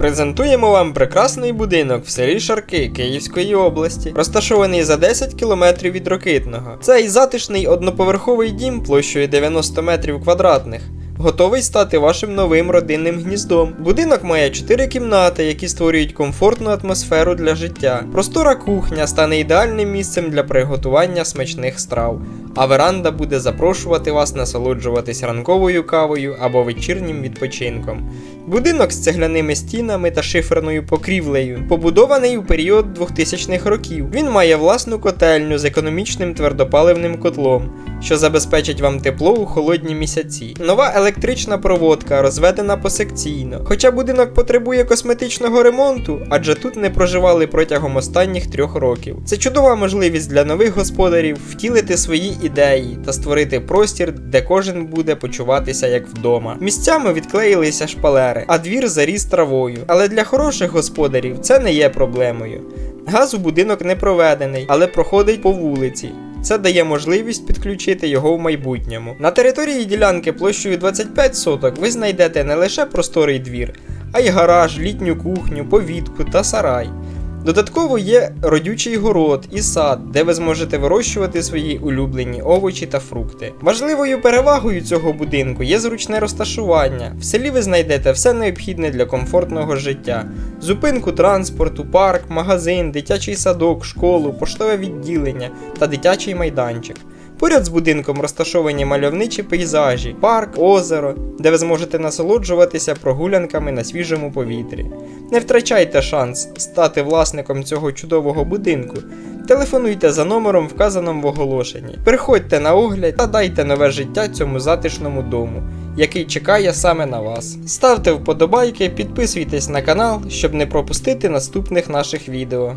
Презентуємо вам прекрасний будинок в селі Шарки Київської області, розташований за 10 кілометрів від Рокитного. Цей затишний одноповерховий дім площею 90 метрів квадратних. Готовий стати вашим новим родинним гніздом. Будинок має 4 кімнати, які створюють комфортну атмосферу для життя. Простора кухня стане ідеальним місцем для приготування смачних страв, а веранда буде запрошувати вас насолоджуватись ранковою кавою або вечірнім відпочинком. Будинок з цегляними стінами та шиферною покрівлею, побудований у період 2000-х років. Він має власну котельню з економічним твердопаливним котлом, що забезпечить вам тепло у холодні місяці. Нова електрична проводка розведена посекційно. Хоча будинок потребує косметичного ремонту, адже тут не проживали протягом останніх трьох років. Це чудова можливість для нових господарів втілити свої ідеї та створити простір, де кожен буде почуватися як вдома. Місцями відклеїлися шпалери, а двір заріс травою. Але для хороших господарів це не є проблемою. Газ у будинок не проведений, але проходить по вулиці. Це дає можливість підключити його в майбутньому. На території ділянки площею 25 соток ви знайдете не лише просторий двір, а й гараж, літню кухню, повітку та сарай. Додатково є родючий город і сад, де ви зможете вирощувати свої улюблені овочі та фрукти. Важливою перевагою цього будинку є зручне розташування. В селі ви знайдете все необхідне для комфортного життя: зупинку транспорту, парк, магазин, дитячий садок, школу, поштове відділення та дитячий майданчик. Поряд з будинком розташовані мальовничі пейзажі, парк, озеро, де ви зможете насолоджуватися прогулянками на свіжому повітрі. Не втрачайте шанс стати власником цього чудового будинку. Телефонуйте за номером, вказаним в оголошенні. Приходьте на огляд та дайте нове життя цьому затишному дому, який чекає саме на вас. Ставте вподобайки, підписуйтесь на канал, щоб не пропустити наступних наших відео.